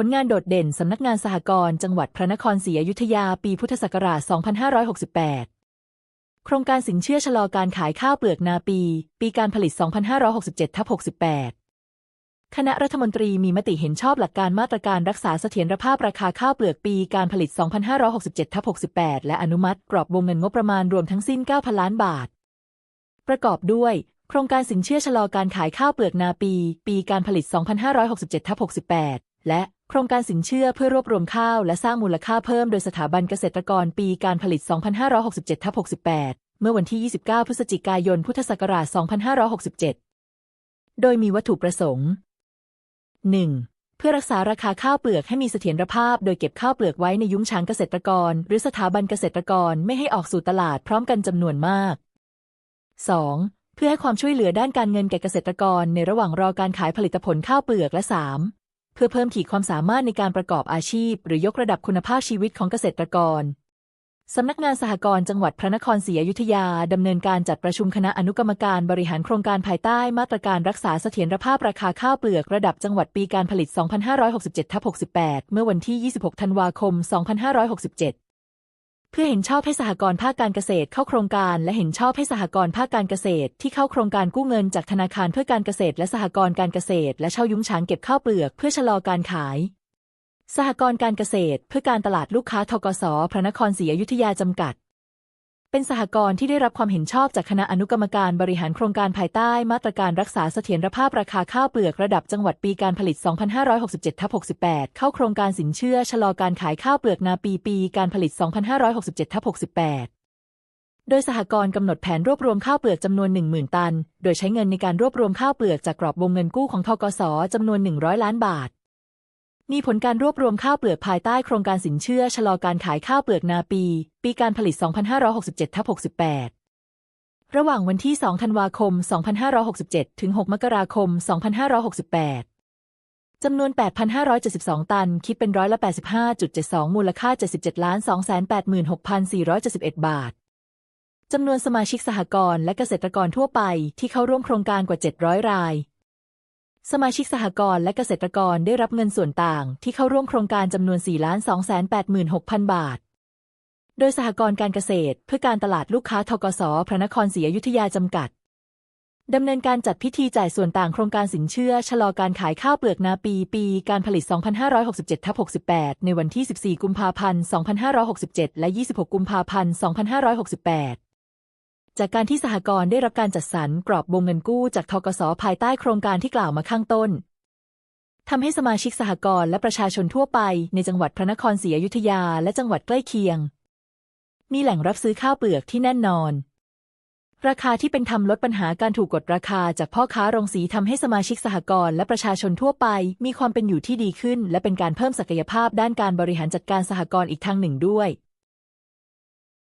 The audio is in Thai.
ผลงานโดดเด่นสำนักงานสหกรณ์จังหวัดพระนครศรีอยุธยาปีพุทธศักราช 2568 โครงการสินเชื่อชะลอการขายข้าวเปลือกนาปี ปีการผลิต 2567ทับ68 คณะรัฐมนตรีมีมติเห็นชอบหลักการมาตรการรักษาเสถียรภาพราคาข้าวเปลือกปีการผลิต 2567ทับ68 และอนุมัติกรอบวงเงินงบประมาณรวมทั้งสิ้น 9,000 ล้านบาท ประกอบด้วยโครงการสินเชื่อชะลอการขายข้าวเปลือกนาปี ปีการผลิต 2567ทับ68 และ โครงการสินเชื่อเพื่อรวบรวมข้าวและสร้างมูลค่าเพิ่มโดยสถาบันเกษตรกรปีการผลิต 2567ทับ68 เมื่อวันที่ 29 พฤศจิกายน พุทธศักราช 2567 โดยมีวัตถุประสงค์ 1. เพื่อรักษาราคาข้าวเปลือกให้มีเสถียรภาพ โดยเก็บข้าวเปลือกไว้ในยุ้งฉางเกษตรกร หรือสถาบันเกษตรกรไม่ให้ออกสู่ตลาดพร้อมกันจำนวนมาก 2. เพื่อให้ความช่วยเหลือด้านการเงินแก่เกษตรกรในระหว่างรอการขายผลิตผลข้าวเปลือกและ 3. เพื่อเพิ่มขีดความสามารถในการประกอบอาชีพ หรือยกระดับคุณภาพชีวิตของเกษตรกรสำนักงานสหกรณ์จังหวัดพระนครศรีอยุธยา ดำเนินการจัดประชุมคณะอนุกรรมการบริหารโครงการภายใต้มาตรการรักษาเสถียรภาพราคาข้าวเปลือกระดับจังหวัดปีการผลิต 2,567-68 เมื่อวันที่ 26 ธันวาคม 2567 เพื่อเห็นชอบให้สหกรณ์ภาคการเกษตรเข้าโครงการ และเห็นชอบให้สหกรณ์ภาคการเกษตร ที่เข้าโครงการกู้เงินจากธนาคารเพื่อการเกษตร และสหกรณ์การเกษตร และเช่ายุ้งฉางเก็บข้าวเปลือกเพื่อชะลอการขาย สหกรณ์การเกษตร เพื่อการตลาดลูกค้าทกส พระนครศรีอยุธยาจำกัด เป็นสหกรณ์ที่ได้รับความเห็นชอบจากคณะอนุกรรมการบริหารโครงการภายใต้มาตรการรักษาเสถียรภาพราคาข้าวเปลือกระดับจังหวัดปีการผลิต 2567ทับ68 เข้าโครงการสินเชื่อชะลอการขายข้าวเปลือกนาปีปีการผลิต 2567ทับ68 โดยสหกรณ์กำหนดแผนรวบรวมข้าวเปลือกจำนวน 10,000 ตัน โดยใช้เงินในการรวบรวมข้าวเปลือกจากกรอบวงเงินกู้ของทกสจำนวน 100 ล้านบาท มีผลการรวบรวมข้าวเปลือกภายใต้โครงการสินเชื่อ ชะลอการขายข้าวเปลือกนาปี ปีการผลิต 2567ทับ68 ระหว่างวันที่ 2 ธันวาคม 2567 ถึง 6 มกราคม 2568 จำนวน 8,572 ตัน คิดเป็นร้อยละ 85.72 มูลค่า 77ล้าน286,471 บาท จำนวนสมาชิกสหกรณ์และเกษตรกรทั่วไปที่เข้าร่วมโครงการกว่า 700 ราย สมาชิกสหกรณ์และเกษตรกรได้รับเงินส่วนต่างที่เข้าร่วมโครงการจำนวน 4 286,000 บาท โดยสหกรณ์การเกษตร เพื่อการตลาดลูกค้าทกสพระนครศรีอยุธยาจำกัดดำเนินการจัดพิธีจ่ายส่วนต่างโครงการสินเชื่อ ชะลอการขายข้าวเปลือกนาปี ปีการผลิต 2567ทับ68 ในวันที่ 14 กุมภาพันธ์ 2567 และ 26 กุมภาพันธ์ 2568 จากการที่สหกรณ์ได้รับการจัดสรรกรอบวงเงินกู้จากทกสภายใต้โครงการที่กล่าวมาข้างต้นทำให้สมาชิกสหกรณ์และประชาชนทั่วไปในจังหวัดพระนครศรีอยุธยาและจังหวัดใกล้เคียง มีแหล่งรับซื้อข้าวเปลือกที่แน่นอน ราคาที่เป็นธรรมลดปัญหาการถูกกดราคาจากพ่อค้าโรงสีทำให้สมาชิกสหกรณ์และประชาชนทั่วไป มีความเป็นอยู่ที่ดีขึ้น และเป็นการเพิ่มศักยภาพด้านการบริหารจัดการสหกรณ์อีกทางหนึ่งด้วย